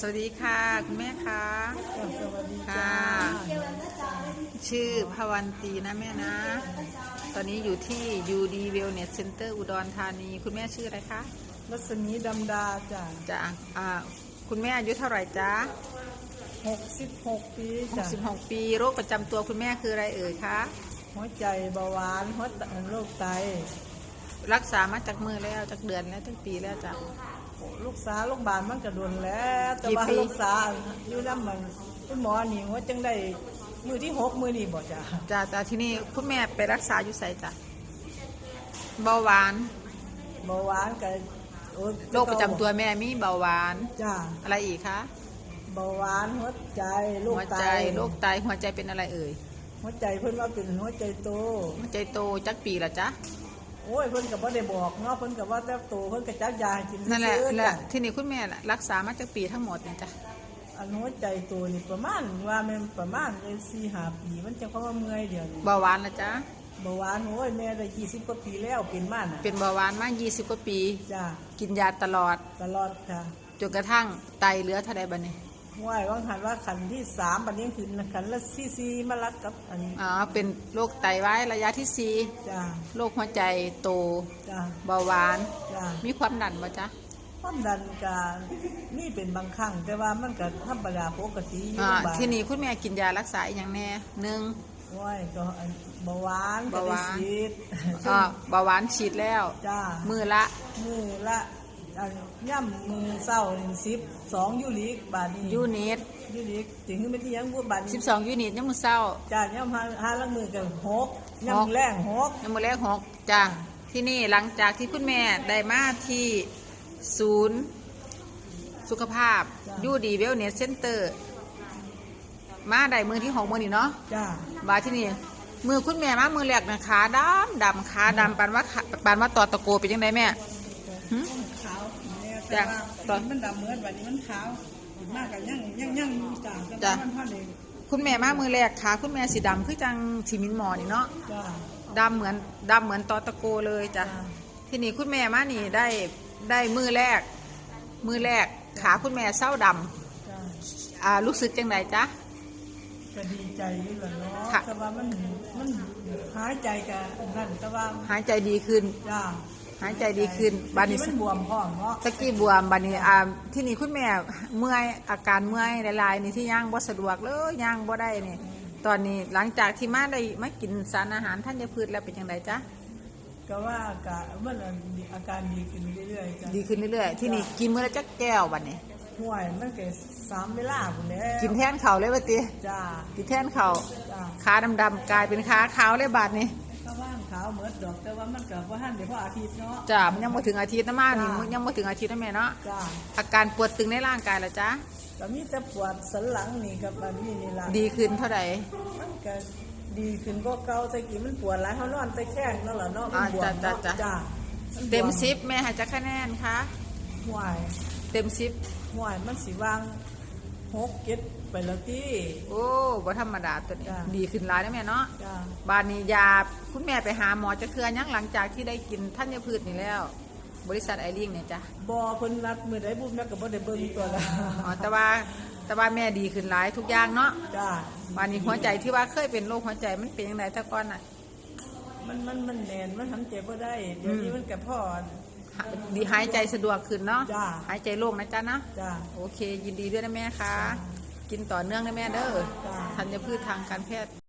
สวัสดีค่ะ คุณแม่คะสวัสดีค่ะจ้าชื่อพวันตีนะแม่นะ ตอนนี้อยู่ที่ UD Wellness Center อุดรธานี คุณแม่ชื่ออะไรคะรัศมีดำดาจ้าจ้ะอ่าคุณแม่อายุเท่าไหร่จ๊ะหกสิบหกปีจ้า16ปีโรคประจำตัวคุณแม่คืออะไรเอ่ยคะหัวใจเบาหวานหัวใจโรคไต รักษามาจากมือแล้วจากเดือนแล้วจากปีแล้วจ้ะ ลูกสาวโรงพยาบาลมันกระโดนแล้วแต่กี่ว่าปี ลูกสาวอยู่น้ำมันคุณหมอนี่ว่าจังได้มือที่หกมือนี่บ่จ้าจ้ะแต่ที่นี่คุณแม่ไปรักษาอยู่ไสจ้ะเบาหวานเบาหวานกับโอ้ยโรคประจำตัวแม่มีเบาหวาน จ้าอะไรอีกคะเบาหวานหัวใจโรคหัวไตใจโรคไตหัวใจเป็นอะไรเอ่ยหัวใจเพิ่นว่าเป็นหัวใจโตหัวใจโตจักปีละจ๊ะ โอ้ยเพิ่นก็บ่ได้บอกเนาะเพิ่นก็ว่าแต่โตเพิ่นก็จักยาให้กินนั่นแหละซื่อๆแหละจ้ะที่นี่คุณแม่น่ะรักษามาจากปีทั้งหมดเนี่ยจ้ะอันหัวใจตัวนี่ประมาณว่าแมันประมาณเลยสี่หาปี มันจะเพราะว่าเมื่อยเดียวนี่เบาหวานละจ๊ะเบาหวานโอ้ยแม่ได้ยี่สิบกว่าปีแล้วเป็นมาน่ะเป็นเบาหวานมา 20 กว่าปี จ้ากินยาตลอดตลอดค่ะ จนกระทั่งไตเหลือเท่าใดบัดนี้ ห้วยว่างหันว่าขันที่สามบัดนี้คือขันละซีซีมารัดกับอันนี้อ๋อเป็นโรคไตวายระยะที่สี่จ้าโรคหัวใจโตจ้าเบาหวาน จ้ามีความดันบ่จ๊ะความดันกานี่เป็นบางครั้งแต่ว่ามันก็ธรรมดาปกติอยู่อ่าโรงพยาบาลที่นี่คุณแม่กินยารักษาอีกอย่างแน่หนึ่ง ห้วยก็อันเบาหวานก็เบาหได้วาน ฉีดอ่าเบาหวานฉีดแล้ว จ้ามือละมือละ อันย่ำมือเศร้าหนึ่งสิบสองยูริกบาทนี้ยูนิตยูริกถึงไม่ที่ยังบัวบาทนี้12ยูนิตยังมือเศร้าจ้าย่ำหาหาลังมือกันหกหกย่ำแรงหกยังมือแรกหกจ้ะที่นี่หลังจากที่คุณแม่ได้มาที่ศูนย์สุขภาพยูดีเวลเนสเซ็นเตอร์ มาได้มือที่หกมือนี่เนาะจ้าบาที่นี่มือคุณแม่มามือแรกนะขาดำดำขาดำปานว่าขาปานว่าตอตะโกเป็นยังไงแม่หึขาว แม่จ้ะตอนมันดำเหมือนวันนี้มันขาวมากกันยังยังยังอยู่จ้าแต่จ้ะว่ามันพอดีคุณแม่มามือแรกขาคุณแม่สีดำคือจังสีมินหมอนี่เนาะจ้าดำเหมือนดำเหมือนตอตะโกเลยจ้ะจ้ะที่นี่คุณแม่มานี่ได้ได้มือแรก มือแรกขาคุณแม่เศร้าดำจ้าอ่ารู้สึกจังไดจ๊ะ ก็ดีใจอยู่แหละเนาะค่ะ แต่ว่ามันมันหายใจกับนั่นแต่ว่าหายใจดีขึ้น จ้า หายใจดีขึ้นบาดนี้มันบวมห้องเนาะตะกี้บวมบาดนี้อ่าที่นี่คุณแม่เมื่อยอาการเมื่อยหลายๆนี่ที่ย่างบ่สะดวกเลยย่างบ่ได้นี่ตอนนี้หลังจากที่มาได้มากินสารอาหารท่านยาพืชแล้วเป็นยังไงจ๊ะก็ว่าอากาศมันอาการดีขึ้นเรื่อยๆจ้ะดีขึ้นเรื่อยๆที่นี่กินมื้อละจักแก้วบัดนี้ห่วยมันเกิดสามเวลาพุ่นแล้วกินแทนข้าวเลยว่าติจ้ากินแทนข้าวจ้าขาดำๆกลายเป็นขาขาวเลยบาดนี้ก็ว่างขาวเหมือนดอกแต่ว่ามันกับว่าหันเดี๋ยวพออาทิตย์เนาะจ้ะมันยังบ่ถึงอาทิตย์นะมานี่จ้ะมันยังบ่ถึงอาทิตย์นะแม่เนาะจ้าอาการปวดตึงในร่างกายละจ๊ะก็มีแต่ปวดสันหลังนี่กับอันนี้นี่ล่ะดีขึ้นเท่าไหร่มันก็ดีขึ้นก็เก่าแต่กี้มันปวดหลายเขานอนแต่แข้งนั่นแหละเนาะมันบวมจ้ะเนาะจ้ะจ้าเต็มสิบแม่ให้จักคะแนนคะห่วยเต็มสิบห่วยมันสิวาง หกเก็ดไปแล้วที่ โอ้บ่ธรรมดาตัวนี้ จ้ะ ดีขึ้นหลายนะแม่เนาะ จ้าบานนี้ยาคุณแม่ไปหาหมอจะเทือยังหลังจากที่ได้กินธัญพืชนี่แล้ว บริษัทไอริงเนี่ยจ้ะบอเพิ่นนัดมือใดบุญแม่ก็บ่ได้เบิ่งตัวละอ๋อแต่ว่าแต่ว่าแม่ดีขึ้นหลายทุกอย่างเนาะจ้าบานนี้หัวใจที่ว่าเคยเป็นโรคหัวใจมันเป็นยังไงแต่ก่อนน่ะ มันมันมันแน่นมันทำใจบ่ได้เดี๋ยวนี้มันก็พอหา ดีหายใจสะดวกขึ้นเนาะจ้ะหายใจโล่งนะจ๊ะนะ จ้า โอเค ยินดีด้วยนะแม่คะ กินต่อเนื่องนะแม่เด้อจ้ะธัญพืชทางการแพทย์